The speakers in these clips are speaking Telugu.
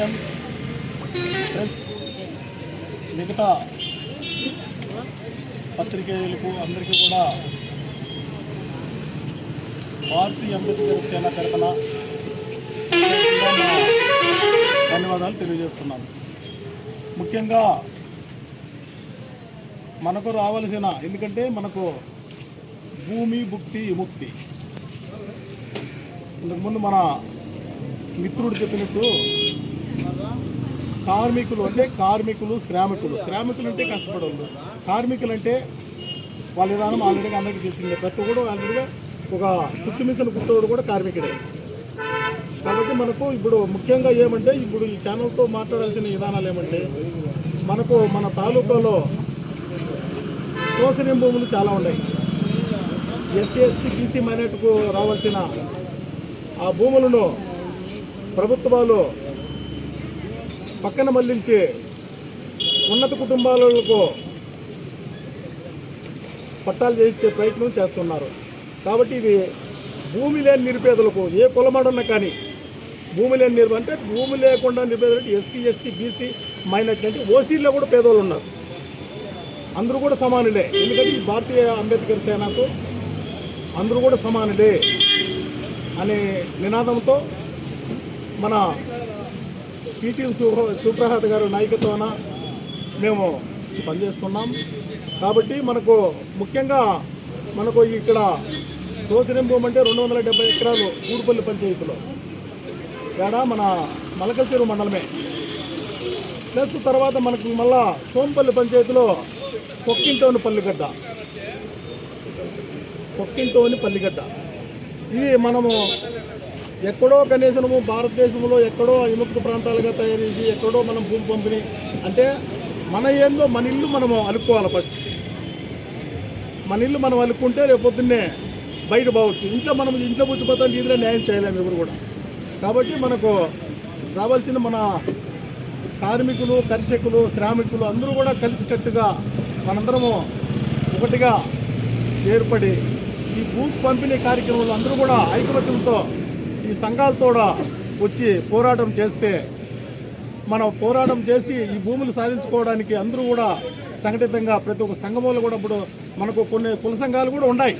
మీడియం ప్రెస్ మిగతా పత్రికేయులకు అందరికీ కూడా భారతీయ అంబేద్కర్ సేన తరఫున ధన్యవాదాలు తెలియజేస్తున్నాను. ముఖ్యంగా మనకు రావాల్సిన ఎందుకంటే మనకు భూమి భుక్తి విముక్తి. ఇంతకుముందు మన మిత్రుడు చెప్పినట్టు కార్మికులు అంటే కార్మికులు శ్రామికులు. శ్రామికులు అంటే కష్టపడవాళ్ళు కార్మికులు అంటే వాళ్ళ విధానం ఆల్రెడీగా అందరికీ తెలిసిందే. ప్రతి కూడా ఆల్రెడీగా ఒక కుట్టు మిషన్ కుట్టోడు కూడా కార్మికుడే. కాబట్టి మనకు ఇప్పుడు ముఖ్యంగా ఏమంటే ఇప్పుడు ఈ ఛానల్తో మాట్లాడాల్సిన విధానాలు ఏమంటే మనకు మన తాలూకాలో శోషణీయ భూములు చాలా ఉన్నాయి. ఎస్సీ ఎస్టీ బీసీ మైనార్టీకు రావాల్సిన ఆ భూములను ప్రభుత్వాలు పక్కన మళ్ళించి ఉన్నత కుటుంబాలకు పట్టాలు చేయించే ప్రయత్నం చేస్తున్నారు. కాబట్టి ఇది భూమి లేని నిరుపేదలకు ఏ కులమాడున్నా కానీ భూమి లేని నిరు అంటే భూమి లేకుండా నిరుపేదలు ఎస్సీ ఎస్టీ బీసీ మైనార్టీ అంటే ఓసీల్లో కూడా పేదోళ్ళు ఉన్నారు. అందరూ కూడా సమానులే. ఎందుకంటే ఈ భారతీయ అంబేద్కర్ సేనకు అందరూ కూడా సమానులే అనే నినాదంతో మన పీటీఎం సుప్రహాత్ గారు నాయకత్వాన మేము పనిచేస్తున్నాం. కాబట్టి మనకు ముఖ్యంగా మనకు ఇక్కడ సోసినం భూమి అంటే రెండు వందల డెబ్బై ఎకరాలు ఊడుపల్లి పంచాయతీలో. ఏడ మన మలకల చెరువు మండలమే. ప్లస్ తర్వాత మనకు మళ్ళా సోంపల్లి పంచాయతీలో కొక్కింటోని పల్లిగడ్డ. పొక్కింటోని పల్లిగడ్డ. ఇవి మనము ఎక్కడో కనీసము భారతదేశంలో ఎక్కడో విముక్త ప్రాంతాలుగా తయారు చేసి ఎక్కడో మనం భూమి పంపిణీ. అంటే మన ఏందో మన ఇల్లు మనము అలుక్కోవాలి ఫస్ట్ మన ఇల్లు మనం అలుక్కుంటే రేపు పొద్దున్నే బయట పోవచ్చు. ఇంట్లో మనం ఇంట్లో కూర్చిపోతాం ఇదిలో న్యాయం చేయలేము ఎవరు కూడా. కాబట్టి మనకు రావాల్సిన మన కార్మికులు కర్షకులు శ్రామికులు అందరూ కూడా కలిసికట్టుగా మనందరము ఒకటిగా ఏర్పడి ఈ భూ పంపిణీ కార్యక్రమంలో అందరూ కూడా ఐకమత్యంతో ఈ సంఘాలతో వచ్చి పోరాటం చేస్తే మనం పోరాటం చేసి ఈ భూములు సాధించుకోవడానికి అందరూ కూడా సంఘటితంగా ప్రతి ఒక్క సంఘములు కూడా ఇప్పుడు మనకు కొన్ని కుల సంఘాలు కూడా ఉన్నాయి.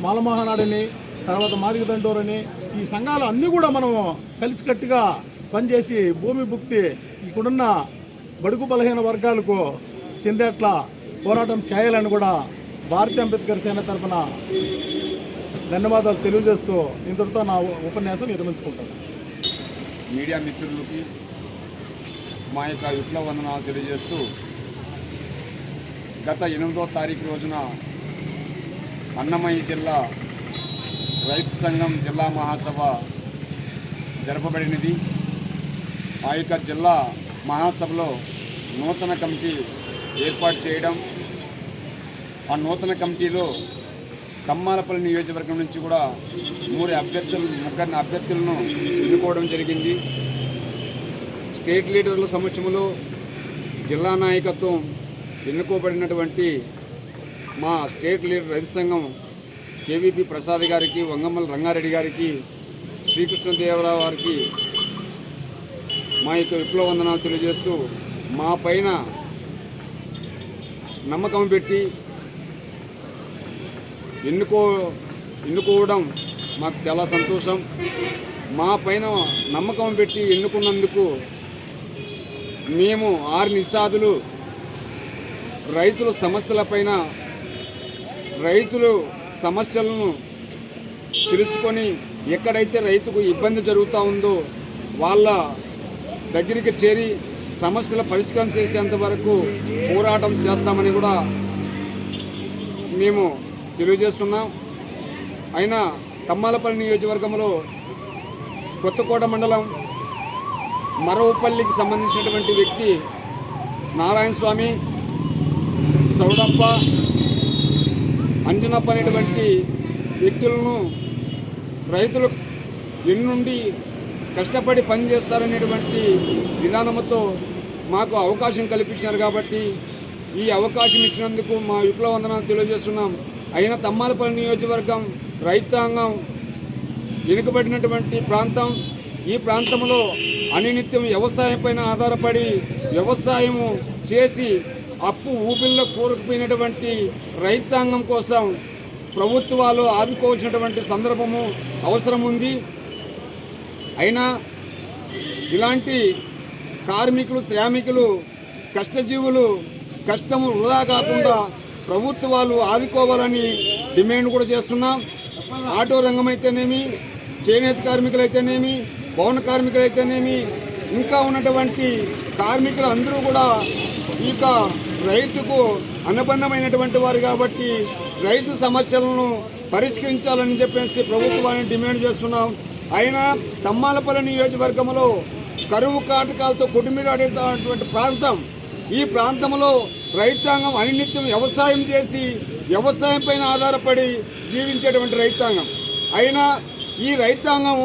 మాలమహానాడని తర్వాత మాదిగ దండోరని ఈ సంఘాలు అన్నీ కూడా మనము కలిసికట్టుగా పనిచేసి భూమి భుక్తి ఇక్కడున్న బడుగు బలహీన వర్గాలకు చెందేట్లా పోరాటం చేయాలని కూడా భారతీయ అంబేద్కర్ సేన తరఫున ధన్యవాదాలు తెలియజేస్తూ ఇంతటితో నా ఉపన్యాసం విరమించుకుంటాను. మీడియా మిత్రులకి మా యొక్క విప్లవ వందనాలు తెలియజేస్తూ గత ఎనిమిదో తారీఖు రోజున అన్నమయ్య జిల్లా రైతు సంఘం జిల్లా మహాసభ జరపబడినది. ఆ యొక్క జిల్లా మహాసభలో నూతన కమిటీ ఏర్పాటు చేయడం ఆ నూతన కమిటీలో కమ్మాలపల్లి నియోజకవర్గం నుంచి కూడా మూడు అభ్యర్థులు ముగ్గురిని అభ్యర్థులను ఎన్నుకోవడం జరిగింది. స్టేట్ లీడర్ల సమక్షంలో జిల్లా నాయకత్వం ఎన్నుకోబడినటువంటి మా స్టేట్ లీడర్ రైతు సంఘం కేవీపీ ప్రసాద్ గారికి వంగమ్మల రంగారెడ్డి గారికి శ్రీకృష్ణదేవరావు వారికి మా యొక్క విప్లవ వందనాలు తెలియజేస్తూ మా పైన నమ్మకం పెట్టి ఎన్నుకో ఎన్నుకోవడం మాకు చాలా సంతోషం. మా పైన నమ్మకం పెట్టి ఎన్నుకున్నందుకు మేము ఆరు నిషాదులు రైతుల సమస్యలపైన రైతులు సమస్యలను తెలుసుకొని ఎక్కడైతే రైతుకు ఇబ్బంది జరుగుతూ ఉందో వాళ్ళ దగ్గరికి చేరి సమస్యల పరిష్కారం చేసేంత వరకు పోరాటం చేస్తామని కూడా మేము తెలియజేస్తున్నాం. అయినా తమ్మాలపల్లి నియోజకవర్గంలో కొత్తకోట మండలం మరవపల్లికి సంబంధించినటువంటి వ్యక్తి నారాయణ స్వామి సౌడప్ప అంజనప్ప అనేటువంటి వ్యక్తులను రైతులు ఎన్నుండి కష్టపడి పనిచేస్తారనేటువంటి విధానంతో మాకు అవకాశం కల్పించారు కాబట్టి ఈ అవకాశం ఇచ్చినందుకు మా విప్లవ వందనాలు తెలియజేస్తున్నాం. అయినా తమ్మాలపల్లి నియోజకవర్గం రైతాంగం వెనుకబడినటువంటి ప్రాంతం ఈ ప్రాంతంలో అనినిత్యం వ్యవసాయం పైన ఆధారపడి వ్యవసాయము చేసి అప్పు ఊపిల్లో కూరుకుపోయినటువంటి రైతాంగం కోసం ప్రభుత్వాలు ఆదుకోవాల్సినటువంటి సందర్భము అవసరం ఉంది అయినా ఇలాంటి కార్మికులు శ్రామికులు కష్టజీవులు కష్టము వృధా కాకుండా ప్రభుత్వాలు ఆదుకోవాలని డిమాండ్ కూడా చేస్తున్నాం. ఆటో రంగం అయితేనేమి చేనేత కార్మికులైతేనేమి భవన కార్మికులైతేనేమి ఇంకా ఉన్నటువంటి కార్మికులు అందరూ కూడా ఇక రైతుకు అనుబంధమైనటువంటి వారు కాబట్టి రైతు సమస్యలను పరిష్కరించాలని చెప్పేసి ప్రభుత్వాన్ని డిమాండ్ చేస్తున్నాం. అయినా తమ్మాలపల్లి నియోజకవర్గంలో కరువు కాటకాలతో కుటుంబీడేటువంటి ప్రాంతం ఈ ప్రాంతంలో రైతాంగం అనినిత్యం వ్యవసాయం చేసి వ్యవసాయం పైన ఆధారపడి జీవించేటువంటి రైతాంగం. అయినా ఈ రైతాంగం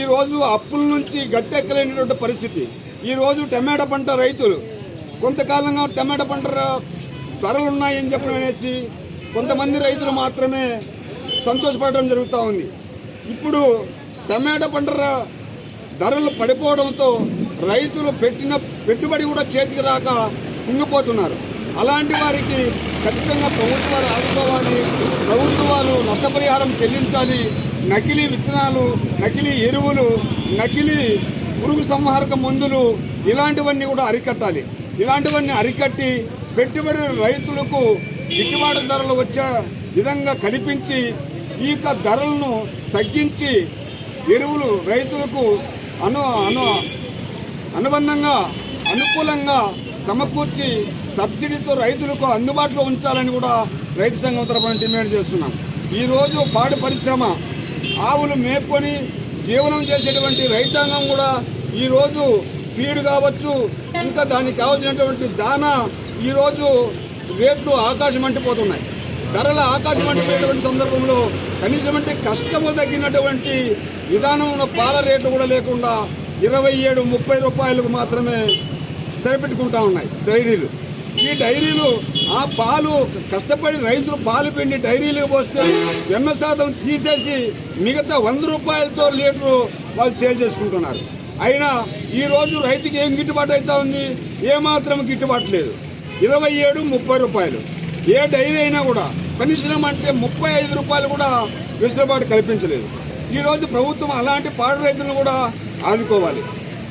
ఈరోజు అప్పుల నుంచి గట్టెక్కలేనటువంటి పరిస్థితి. ఈరోజు టమాటా పంట రైతులు కొంతకాలంగా టమాటా పంట ధరలు ఉన్నాయని చెప్పడం అనేసి కొంతమంది రైతులు మాత్రమే సంతోషపడడం జరుగుతూ ఉంది. ఇప్పుడు టమాటా పంట ధరలు పడిపోవడంతో రైతులు పెట్టిన పెట్టుబడి కూడా చేతికి రాక కుంగిపోతున్నారు. అలాంటి వారికి ఖచ్చితంగా ప్రభుత్వాలు ఆదుకోవాలి ప్రభుత్వాలు నష్టపరిహారం చెల్లించాలి. నకిలీ విత్తనాలు నకిలీ ఎరువులు నకిలీ పురుగు సంహారక మందులు ఇలాంటివన్నీ కూడా అరికట్టాలి. ఇలాంటివన్నీ అరికట్టి పెట్టుబడి రైతులకు గిట్టుబాటు ధరలు వచ్చే విధంగా కనిపించి ఈ యొక్క ధరలను తగ్గించి ఎరువులు రైతులకు అను అను అనుబంధంగా అనుకూలంగా సమకూర్చి సబ్సిడీతో రైతులకు అందుబాటులో ఉంచాలని కూడా రైతు సంఘం తరఫున డిమాండ్ చేస్తున్నాం. ఈరోజు పాడి పరిశ్రమ ఆవులు మేపుకొని జీవనం చేసేటువంటి రైతాంగం కూడా ఈరోజు ఫీడ్ కావచ్చు ఇంకా దానికి కావాల్సినటువంటి దానా ఈరోజు రేట్లు ఆకాశం అంటిపోతున్నాయి. ధరల ఆకాశం అంటిపోయేటువంటి సందర్భంలో కనీసం అంటే కష్టము తగ్గినటువంటి విధానంలో పాల రేట్లు కూడా లేకుండా ఇరవై ఏడు ముప్పై రూపాయలకు మాత్రమే సరిపెట్టుకుంటా ఉన్నాయి డైరీలు. ఈ డైరీలు ఆ పాలు కష్టపడి రైతులు పాలు పిండి డైరీలకు పోస్తే వెన్న శాతం తీసేసి మిగతా వంద రూపాయలతో లీటరు వాళ్ళు చేంజ్ చేసుకుంటున్నారు. అయినా ఈరోజు రైతుకి ఏం గిట్టుబాటు అవుతా ఉంది? ఏమాత్రం గిట్టుబాటు లేదు. ఇరవై ఏడు ముప్పై రూపాయలు. ఏ డైరీ అయినా కూడా కనీసం అంటే ముప్పై ఐదు రూపాయలు కూడా వెసులుబాటు కల్పించలేదు. ఈరోజు ప్రభుత్వం అలాంటి పాడు రైతులను కూడా ఆదుకోవాలి.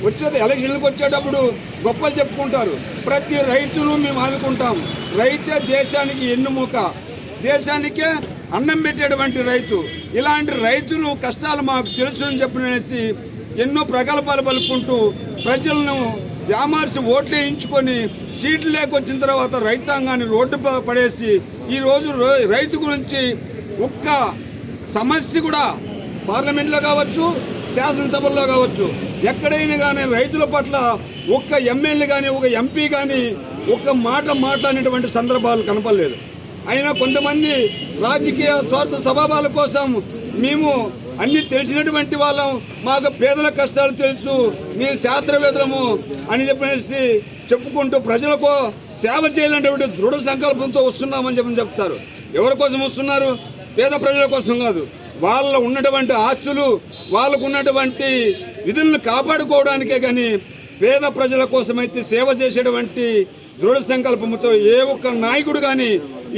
వచ్చేది ఎలక్షన్లకు వచ్చేటప్పుడు గొప్పలు చెప్పుకుంటారు. ప్రతి రైతును మేము ఆదుకుంటాం. రైతే దేశానికి ఎన్నుముక. దేశానికే అన్నం పెట్టేటువంటి రైతు. ఇలాంటి రైతులు కష్టాలు మాకు తెలుసు అని చెప్పనేసి ఎన్నో ప్రగల్భాలు పలుకుంటూ ప్రజలను వ్యామార్చి ఓట్లు వేయించుకొని సీట్లు లేకొచ్చిన తర్వాత రైతాంగాన్ని రోడ్డు పడేసి ఈరోజు రైతు గురించి ఒక్క సమస్య కూడా పార్లమెంట్లో కావచ్చు శాసనసభల్లో కావచ్చు. ఎక్కడైనా కానీ రైతుల పట్ల ఒక్క ఎమ్మెల్యే కానీ ఒక ఎంపీ కానీ ఒక్క మాట మాట్లాడినటువంటి సందర్భాలు కనపడలేదు. అయినా కొంతమంది రాజకీయ స్వార్థ స్వభావాల కోసం మేము అన్ని తెలిసినటువంటి వాళ్ళం. మాకు పేదల కష్టాలు తెలుసు. మేము శాస్త్రవేత్తలము అని చెప్పేసి చెప్పుకుంటూ ప్రజలకు సేవ చేయాలనేటువంటి దృఢ సంకల్పంతో వస్తున్నామని చెప్పని చెప్తారు. ఎవరి కోసం వస్తున్నారు? పేద ప్రజల కోసం కాదు. వాళ్ళ ఉన్నటువంటి ఆస్తులు వాళ్ళకు ఉన్నటువంటి విధులను కాపాడుకోవడానికే కానీ పేద ప్రజల కోసమైతే సేవ చేసేటువంటి దృఢ సంకల్పంతో ఏ ఒక్క నాయకుడు కానీ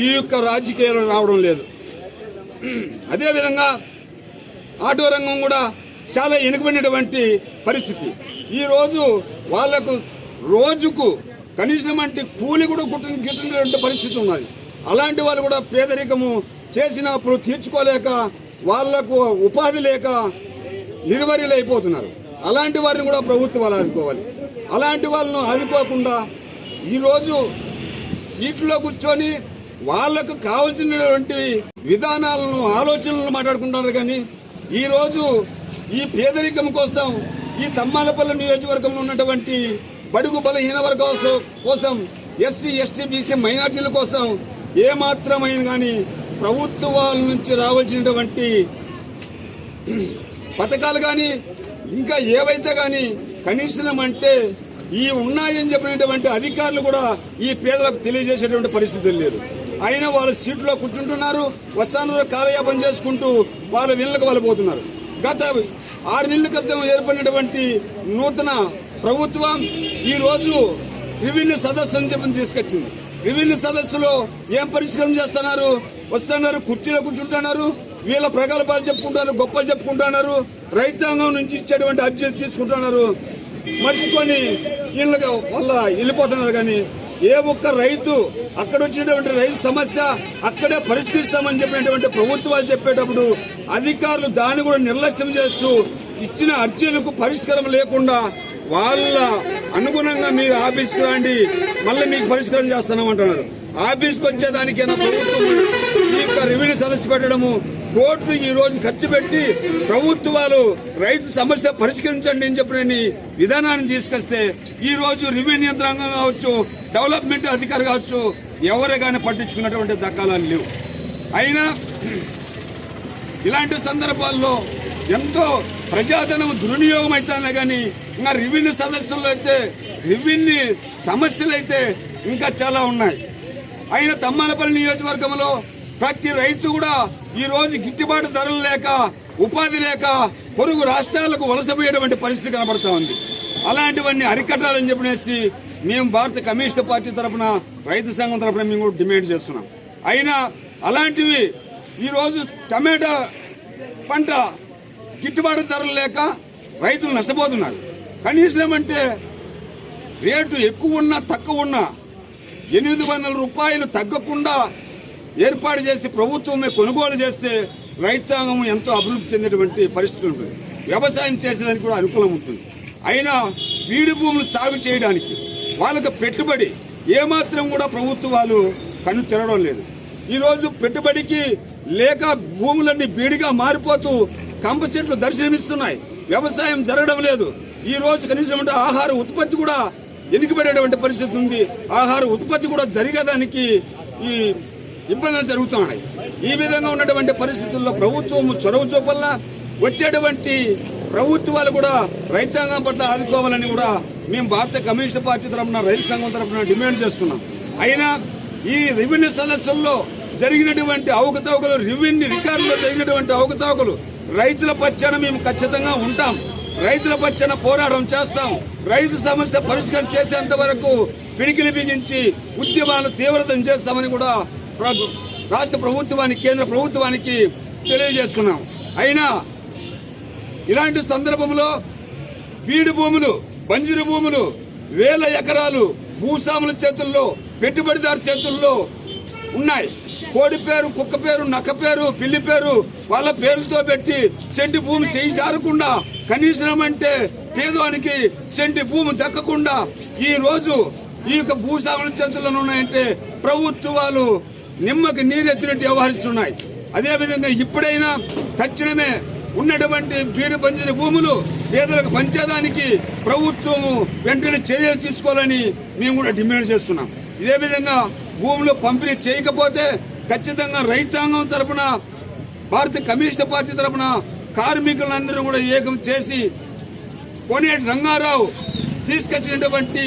ఈ యొక్క రాజకీయాలు రావడం లేదు. అదేవిధంగా ఆటో రంగం కూడా చాలా వెనుకబడినటువంటి పరిస్థితి. ఈరోజు వాళ్ళకు రోజుకు కనీసం అంటే కూలి కూడా గుట్టిన గిట్టినటువంటి పరిస్థితి ఉన్నది. అలాంటి వాళ్ళు కూడా పేదరికము చేసినప్పుడు తీర్చుకోలేక వాళ్ళకు ఉపాధి లేక నిర్వర్యులు అయిపోతున్నారు అలాంటి వారిని కూడా ప్రభుత్వాలు ఆదుకోవాలి. అలాంటి వాళ్ళను ఆదుకోకుండా ఈరోజు సీట్లో కూర్చొని వాళ్ళకు కావాల్సినటువంటి విధానాలను ఆలోచనలను మాట్లాడుకుంటున్నారు కానీ ఈరోజు ఈ పేదరికం కోసం ఈ తమ్మాలపల్లి నియోజకవర్గంలో ఉన్నటువంటి బడుగు బలహీన వర్గం కోసం ఎస్సీ ఎస్టీ బీసీ మైనార్టీల కోసం ఏమాత్రమైన కానీ ప్రభుత్వాల నుంచి రావాల్సినటువంటి పథకాలు కానీ ఇంకా ఏవైతే కానీ కనీసం అంటే ఈ ఉన్నాయని చెప్పినటువంటి అధికారులు కూడా ఈ పేదలకు తెలియజేసేటువంటి పరిస్థితి లేదు. అయినా వాళ్ళు సీట్లో కూర్చుంటున్నారు వస్తాను కాలయాపన చేసుకుంటూ వాళ్ళ వీళ్ళకి వాళ్ళు పోతున్నారు. గత ఆరు నెలల క్రితం ఏర్పడినటువంటి నూతన ప్రభుత్వం ఈరోజు రెవెన్యూ సదస్సు అని చెప్పి తీసుకొచ్చింది. రెవెన్యూ సదస్సులో ఏం పరిష్కారం చేస్తున్నారు? వస్తున్నారు కుర్చీలో కూర్చుంటున్నారు వీళ్ళ ప్రగల్భాలు చెప్పుకుంటున్నారు గొప్పలు చెప్పుకుంటున్నారు రైతాంగం నుంచి ఇచ్చేటువంటి అర్జీలు తీసుకుంటున్నారు. మర్చికొని వీళ్ళకి వాళ్ళ వెళ్ళిపోతున్నారు కానీ ఏ ఒక్క రైతు అక్కడ వచ్చినటువంటి రైతు సమస్య అక్కడే పరిష్కరిస్తామని చెప్పినటువంటి ప్రభుత్వాలు చెప్పేటప్పుడు అధికారులు దాన్ని కూడా నిర్లక్ష్యం చేస్తూ ఇచ్చిన అర్జీలకు పరిష్కారం లేకుండా వాళ్ళ అనుగుణంగా మీరు ఆఫీస్కి రండి మళ్ళీ మీకు పరిష్కారం చేస్తున్నామంటున్నారు. ఆఫీస్కి వచ్చేదానికైనా ప్రభుత్వం ఈ యొక్క రెవెన్యూ సమస్య పెట్టడము కోర్టు ఈ రోజు ఖర్చు పెట్టి ప్రభుత్వాలు రైతు సమస్య పరిష్కరించండి అని చెప్పిన విధానాన్ని తీసుకొస్తే ఈ రోజు రెవెన్యూ యంత్రాంగం కావచ్చు డెవలప్మెంట్ అధికారి కావచ్చు ఎవరే కానీ పట్టించుకున్నటువంటి దక్కాలని లేవు. అయినా ఇలాంటి సందర్భాల్లో ఎంతో ప్రజాధనం దుర్వినియోగం అవుతుంది కానీ ఇంకా రెవెన్యూ సదస్సుల్లో అయితే రెవెన్యూ సమస్యలు అయితే ఇంకా చాలా ఉన్నాయి. అయినా తమ్మనపల్లి నియోజకవర్గంలో ప్రతి రైతు కూడా ఈ రోజు గిట్టుబాటు ధరలు లేక ఉపాధి లేక పొరుగు రాష్ట్రాలకు వలసపోయేటువంటి పరిస్థితి కనబడుతూ ఉంది. అలాంటివన్నీ అరికట్టాలని చెప్పినేసి మేము భారత కమ్యూనిస్ట్ పార్టీ తరఫున రైతు సంఘం తరఫున మేము కూడా డిమాండ్ చేస్తున్నాం. అయినా అలాంటివి ఈరోజు టమాటా పంట గిట్టుబాటు ధరలు లేక రైతులు నష్టపోతున్నారు. కనీసం అంటే రేటు ఎక్కువ ఉన్నా తక్కువ ఉన్నా ఎనిమిది వందల రూపాయలు తగ్గకుండా ఏర్పాటు చేసి ప్రభుత్వమే కొనుగోలు చేస్తే రైతాంగం ఎంతో అభివృద్ధి చెందేటువంటి పరిస్థితి ఉంటుంది. వ్యవసాయం చేసేదానికి కూడా అనుకూలం ఉంటుంది. అయినా బీడు భూములు సాగు చేయడానికి వాళ్ళకి పెట్టుబడి ఏమాత్రం కూడా ప్రభుత్వాలు కన్ను తిరగడం లేదు. ఈరోజు పెట్టుబడికి లేక భూములన్నీ బీడిగా మారిపోతూ కంప చెట్లు దర్శనమిస్తున్నాయి. వ్యవసాయం జరగడం లేదు. ఈ రోజు కనీసం అంటే ఆహార ఉత్పత్తి కూడా వెనుకబడేటువంటి పరిస్థితి ఉంది. ఆహార ఉత్పత్తి కూడా జరిగేదానికి ఈ ఇబ్బందులు జరుగుతున్నాయి ఈ విధంగా ఉన్నటువంటి పరిస్థితుల్లో ప్రభుత్వం చొరవ చూపల్లా వచ్చేటువంటి ప్రభుత్వాలు కూడా రైతాంగం పట్ల ఆదుకోవాలని కూడా మేము భారత కమ్యూనిస్ట్ పార్టీ తరఫున రైతు సంఘం తరఫున డిమాండ్ చేస్తున్నాం. అయినా ఈ రెవెన్యూ సదస్సుల్లో జరిగినటువంటి అవకతవకలు రెవెన్యూ రికార్డులో జరిగినటువంటి అవకతవకలు రైతుల పక్షాన మేము ఖచ్చితంగా ఉంటాం. రైతుల పక్షాన పోరాటం చేస్తాం. రైతు సమస్య పరిష్కారం చేసేంత వరకు పిడికిలి బిగించి ఉద్యమాలు తీవ్రతం చేస్తామని కూడా రాష్ట్ర ప్రభుత్వానికి కేంద్ర ప్రభుత్వానికి తెలియజేస్తున్నాం. అయినా ఇలాంటి సందర్భంలో బీడు భూములు బంజరు భూములు వేల ఎకరాలు భూస్వాముల చేతుల్లో పెట్టుబడిదారు చేతుల్లో ఉన్నాయి. కోడి పేరు కుక్క పేరు నక్క పేరు పిల్లి పేరు వాళ్ళ పేర్లతో పెట్టి సెంటి భూమి చేయి జారకుండా కనీసం అంటే పేదవానికి సెంటి భూమి దక్కకుండా ఈ రోజు ఈ యొక్క భూస్వాముల చేతుల్లో ఉన్నాయంటే ప్రభుత్వాలు నిమ్మకి నీరెత్తినట్టు వ్యవహరిస్తున్నాయి. అదేవిధంగా ఇప్పుడైనా తక్షణమే ఉన్నటువంటి బీడు పంచిన భూములు పేదలకు పంచేదానికి ప్రభుత్వము వెంటనే చర్యలు తీసుకోవాలని మేము కూడా డిమాండ్ చేస్తున్నాం. ఇదే విధంగా భూములు పంపిణీ చేయకపోతే ఖచ్చితంగా రైతాంగం తరపున భారత కమ్యూనిస్ట్ పార్టీ తరపున కార్మికులందరూ కూడా ఏకం చేసి కోనేటి రంగారావు తీసుకొచ్చినటువంటి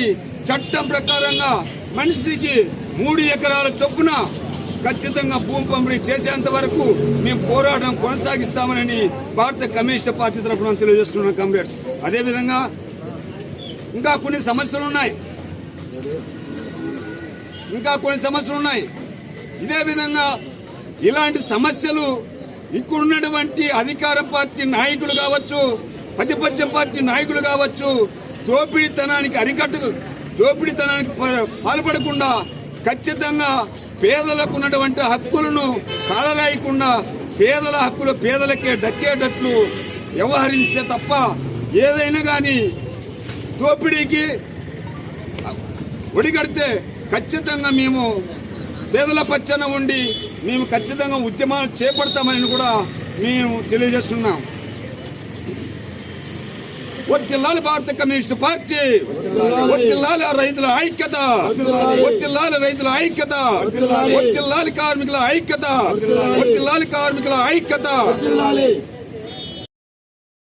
చట్టం ప్రకారంగా మనిషికి మూడు ఎకరాల చొప్పున ఖచ్చితంగా భూమి పంపిణీ చేసేంత వరకు మేము పోరాటం కొనసాగిస్తామని భారత కమ్యూనిస్ట్ పార్టీ తరఫున తెలియజేస్తున్నాం కామ్రేడ్స్. అదేవిధంగా ఇంకా కొన్ని సమస్యలు ఉన్నాయి. ఇంకా కొన్ని సమస్యలు ఉన్నాయి. ఇదే విధంగా ఇలాంటి సమస్యలు ఇక్కడున్నటువంటి అధికార పార్టీ నాయకులు కావచ్చు ప్రతిపక్ష పార్టీ నాయకులు కావచ్చు దోపిడీతనానికి అరికట్టు దోపిడీతనానికి ప- పాల్పడకుండా ఖచ్చితంగా పేదలకు ఉన్నటువంటి హక్కులను కాలరాయకుండా పేదల హక్కులు పేదలకే దక్కేటట్లు వ్యవహరిస్తే తప్ప ఏదైనా కానీ దోపిడీకి ఒడిగడితే ఖచ్చితంగా మేము పేదల పచ్చన ఉండి మేము ఖచ్చితంగా ఉద్యమాలు చేపడతామని కూడా మేము తెలియజేస్తున్నాం. భారత కమ్యూనిస్ట్ పార్టీ. వర్తిల్లాలి ఆ రైతుల ఐక్యత. వర్తిల్లాలి రైతుల ఐక్యత. వర్తిల్లాలి కార్మికుల ఐక్యత. వర్తిల్లాలి కార్మికుల ఐక్యత.